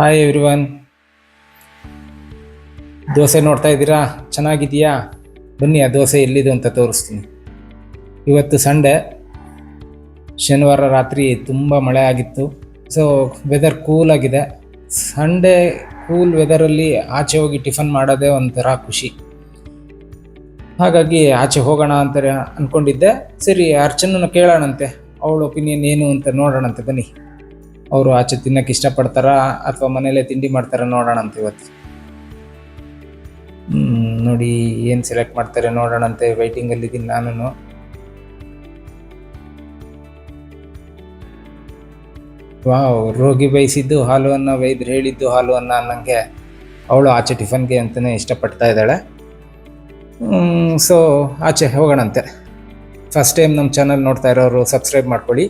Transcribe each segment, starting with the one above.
Hi everyone dosa ನೋಡ್ತಾ ಇದ್ದೀರಾ? ಚೆನ್ನಾಗಿದೆಯಾ ಬನ್ನಿ, ಆ ದೋಸೆ ಎಲ್ಲಿದೆ ಅಂತ ತೋರಿಸ್ತೀನಿ. ಇವತ್ತು ಸಂಡೆ ಶನಿವಾರ ರಾತ್ರಿ ತುಂಬ ಮಳೆ ಆಗಿತ್ತು. ಸೊ ವೆದರ್ ಕೂಲ್ ಆಗಿದೆ. ಸಂಡೇ ಕೂಲ್ ವೆದರಲ್ಲಿ ಆಚೆ ಹೋಗಿ ಟಿಫನ್ ಮಾಡೋದೇ ಒಂಥರ ಖುಷಿ. ಹಾಗಾಗಿ ಆಚೆ ಹೋಗೋಣ ಅಂತ ಅಂದ್ಕೊಂಡಿದ್ದೆ ಸರಿ, ಅರ್ಚನನ್ನು ಕೇಳೋಣಂತೆ. ಅವಳ ಒಪಿನಿಯನ್ ಏನು ಅಂತ ನೋಡೋಣಂತೆ. ಬನ್ನಿ. ಅವರು ಆಚೆ ತಿನ್ನಕ್ಕೆ ಇಷ್ಟಪಡ್ತಾರಾ ಅಥವಾ ಮನೇಲೆ ತಿಂಡಿ ಮಾಡ್ತಾರ ಅಂತ ಇವತ್ತು. ನೋಡಿ ಏನು ಸೆಲೆಕ್ಟ್ ಮಾಡ್ತಾರೆ ನೋಡೋಣಂತೆ ವೈಟಿಂಗಲ್ಲಿ ಇದ್ದೀನಿ ನಾನು ವಾವ್, ರೋಗಿ ಬಯಸಿದ್ದು ಹಾಲು ಅನ್ನ ವೈದ್ಯರು ಹೇಳಿದ್ದು ಹಾಲು ಅನ್ನ ಅನ್ನಂಗೆ ಅವಳು ಆಚೆ ಟಿಫನ್ಗೆ ಅಂತಲೇ ಇಷ್ಟಪಡ್ತಾ ಇದ್ದಾಳೆ. ಸೊ ಆಚೆ ಹೋಗೋಣಂತೆ. ಫಸ್ಟ್ ಟೈಮ್ ನಮ್ಮ ಚಾನಲ್ ನೋಡ್ತಾ ಇರೋರು ಸಬ್ಸ್ಕ್ರೈಬ್ ಮಾಡ್ಕೊಳ್ಳಿ.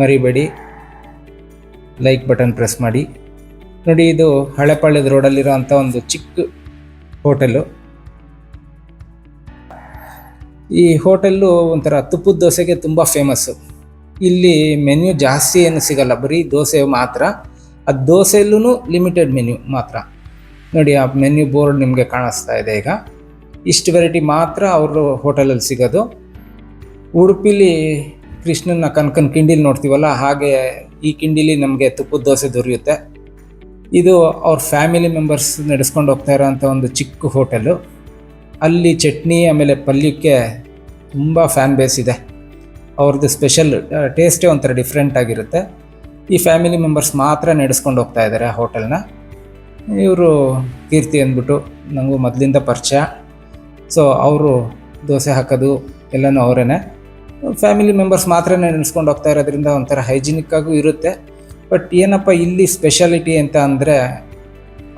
ಮರಿಬೇಡಿ. ಲೈಕ್ ಬಟನ್ ಪ್ರೆಸ್ ಮಾಡಿ. ನೋಡಿ ಇದು ಹಳೆಪಾಳ್ಯದ ರೋಡಲ್ಲಿರೋ ಅಂಥ ಒಂದು ಚಿಕ್ಕ ಹೋಟೆಲು. ಈ ಹೋಟೆಲ್ಲು ಒಂಥರ ತುಪ್ಪದ ದೋಸೆಗೆ ತುಂಬ ಫೇಮಸ್ಸು ಇಲ್ಲಿ ಮೆನ್ಯೂ ಜಾಸ್ತಿ ಏನು ಸಿಗಲ್ಲ, ಬರೀ ದೋಸೆ ಮಾತ್ರ. ಆ ದೋಸೆಯಲ್ಲೂ ಲಿಮಿಟೆಡ್ ಮೆನ್ಯೂ ಮಾತ್ರ. ನೋಡಿ ಆ ಮೆನ್ಯೂ ಬೋರ್ಡ್ ನಿಮಗೆ ಕಾಣಿಸ್ತಾ ಇದೆ ಈಗ. ಇಷ್ಟು ವೆರೈಟಿ ಮಾತ್ರ ಅವರು ಹೋಟೆಲಲ್ಲಿ ಸಿಗೋದು. ಉಡುಪಿಲಿ ಕೃಷ್ಣನ ಕನ್ಕನ್ ಕಿಂಡಿಲಿ ನೋಡ್ತೀವಲ್ಲ, ಹಾಗೆ ಈ ಕಿಂಡಿಲಿ ನಮಗೆ ತುಪ್ಪದ ದೋಸೆ ದೊರೆಯುತ್ತೆ. ಇದು ಅವ್ರ ಫ್ಯಾಮಿಲಿ ಮೆಂಬರ್ಸ್ ನಡೆಸ್ಕೊಂಡು ಹೋಗ್ತಾ ಇರೋಂಥ ಒಂದು ಚಿಕ್ಕ ಹೋಟೆಲು. ಅಲ್ಲಿ ಚಟ್ನಿ, ಆಮೇಲೆ ಪಲ್ಯಕ್ಕೆ ತುಂಬ ಫ್ಯಾನ್ ಬೇಸ್ ಇದೆ. ಅವ್ರದ್ದು ಸ್ಪೆಷಲ್ ಟೇಸ್ಟೇ ಒಂಥರ ಡಿಫ್ರೆಂಟ್ ಆಗಿರುತ್ತೆ. ಈ ಫ್ಯಾಮಿಲಿ ಮೆಂಬರ್ಸ್ ಮಾತ್ರ ನಡೆಸ್ಕೊಂಡು ಹೋಗ್ತಾ ಇದ್ದಾರೆ ಆ ಹೋಟೆಲ್ನ. ಇವರು ಕೀರ್ತಿ ಅಂದ್ಬಿಟ್ಟು ನನಗೂ ಮೊದಲಿಂದ ಪರಿಚಯ. ಸೊ, ಅವರು ದೋಸೆ ಹಾಕೋದು ಎಲ್ಲನೂ ಅವರೇನೆ. ಫ್ಯಾಮಿಲಿ ಮೆಂಬರ್ಸ್ ಮಾತ್ರ ನೆನೆಸ್ಕೊಂಡು ಹೋಗ್ತಾ ಇರೋದ್ರಿಂದ ಒಂಥರ ಹೈಜಿನಿಕ್ ಆಗೂ ಇರುತ್ತೆ. ಬಟ್ ಏನಪ್ಪ ಇಲ್ಲಿ ಸ್ಪೆಷಾಲಿಟಿ ಅಂತ ಅಂದರೆ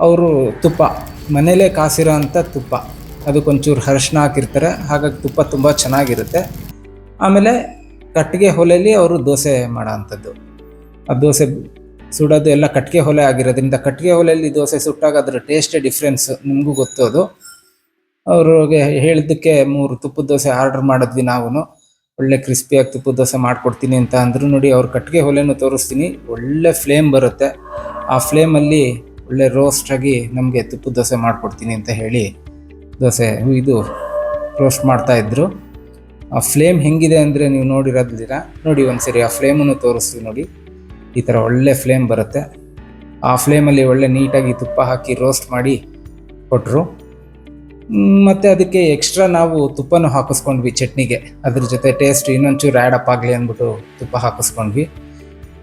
ಅವರು ತುಪ್ಪ, ಮನೇಲೇ ಕಾಸಿರೋ ಅಂಥ ತುಪ್ಪ ಅದಕ್ಕೊಂಚೂರು ಅರಶಿನ ಹಾಕಿರ್ತಾರೆ. ಹಾಗಾಗಿ ತುಪ್ಪ ತುಂಬ ಚೆನ್ನಾಗಿರುತ್ತೆ. ಆಮೇಲೆ ಕಟ್ಟಿಗೆ ಒಲೆಯಲ್ಲಿ ಅವರು ದೋಸೆ ಮಾಡೋ ಅಂಥದ್ದು ಆ ದೋಸೆ ಸುಡೋದು ಎಲ್ಲ ಕಟ್ಟಿಗೆ ಒಲೆ ಆಗಿರೋದ್ರಿಂದ ಕಟ್ಟಿಗೆ ಒಲೆಯಲ್ಲಿ ದೋಸೆ ಸುಟ್ಟಾಗ ಅದರ ಟೇಸ್ಟೇ ಡಿಫ್ರೆನ್ಸ್ ನಿಮಗೂ ಗೊತ್ತು ಅದು. ಅವ್ರಿಗೆ ಹೇಳಿದ್ದಕ್ಕೆ ಮೂರು ತುಪ್ಪದ ದೋಸೆ ಆರ್ಡರ್ ಮಾಡಿದ್ವಿ ನಾವು ಒಳ್ಳೆ ಕ್ರಿಸ್ಪಿಯಾಗಿ ತುಪ್ಪದ ದೋಸೆ ಮಾಡಿಕೊಡ್ತೀನಿ ಅಂತ ಅಂದರು ನೋಡಿ ಅವ್ರ ಕಟ್ಟಿಗೆ ಒಲೆನೂ ತೋರಿಸ್ತೀನಿ. ಒಳ್ಳೆ ಫ್ಲೇಮ್ ಬರುತ್ತೆ. ಆ ಫ್ಲೇಮಲ್ಲಿ ಒಳ್ಳೆ ರೋಸ್ಟ್ ಆಗಿ ನಮಗೆ ತುಪ್ಪದ ದೋಸೆ ಮಾಡಿಕೊಡ್ತೀನಿ ಅಂತ ಹೇಳಿ ದೋಸೆ ಇದು ರೋಸ್ಟ್ ಮಾಡ್ತಾಯಿದ್ರು ಆ ಫ್ಲೇಮ್ ಹೆಂಗಿದೆ ಅಂದರೆ ನೀವು ನೋಡಿರೋದಿಲ್ಲ ನೋಡಿ ಒಂದ್ಸರಿ ಆ ಫ್ಲೇಮನ್ನು ತೋರಿಸ್ತೀವಿ ನೋಡಿ. ಈ ಥರ ಒಳ್ಳೆ ಫ್ಲೇಮ್ ಬರುತ್ತೆ. ಆ ಫ್ಲೇಮಲ್ಲಿ ಒಳ್ಳೆ ನೀಟಾಗಿ ತುಪ್ಪ ಹಾಕಿ ರೋಸ್ಟ್ ಮಾಡಿ ಕೊಟ್ಟರು ಮತ್ತು ಅದಕ್ಕೆ ಎಕ್ಸ್ಟ್ರಾ ನಾವು ತುಪ್ಪನೂ ಹಾಕಿಸ್ಕೊಂಡ್ವಿ ಚಟ್ನಿಗೆ. ಅದ್ರ ಜೊತೆ ಟೇಸ್ಟ್ ಇನ್ನೊಂಚೂರು ಆ್ಯಡ್ ಅಪ್ ಆಗಲಿ ಅಂದ್ಬಿಟ್ಟು ತುಪ್ಪ ಹಾಕಿಸ್ಕೊಂಡ್ವಿ.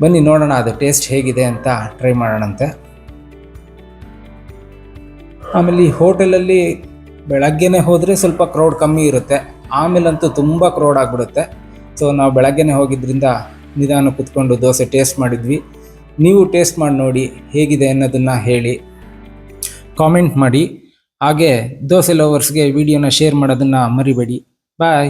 ಬನ್ನಿ ನೋಡೋಣ ಅದು ಟೇಸ್ಟ್ ಹೇಗಿದೆ ಅಂತ ಟ್ರೈ ಮಾಡೋಣಂತೆ. ಆಮೇಲೆ ಈ ಹೋಟೆಲಲ್ಲಿ ಬೆಳಗ್ಗೆನೇ ಹೋದರೆ ಸ್ವಲ್ಪ ಕ್ರೌಡ್ ಕಮ್ಮಿ ಇರುತ್ತೆ. ಆಮೇಲಂತೂ ತುಂಬ ಕ್ರೌಡ್ ಆಗಿಬಿಡುತ್ತೆ. ಸೊ ನಾವು ಬೆಳಗ್ಗೆನೇ ಹೋಗಿದ್ದರಿಂದ ನಿಧಾನ ಕುತ್ಕೊಂಡು ದೋಸೆ ಟೇಸ್ಟ್ ಮಾಡಿದ್ವಿ. ನೀವು ಟೇಸ್ಟ್ ಮಾಡಿ ನೋಡಿ ಹೇಗಿದೆ ಅನ್ನೋದನ್ನು ಹೇಳಿ. ಕಾಮೆಂಟ್ ಮಾಡಿ. ಹಾಗೆ ದೋಸೆ ಲವರ್ಸ್ಗೆ ವಿಡಿಯೋನ ಶೇರ್ ಮಾಡೋದನ್ನ ಮರಿಬೇಡಿ. ಬಾಯ್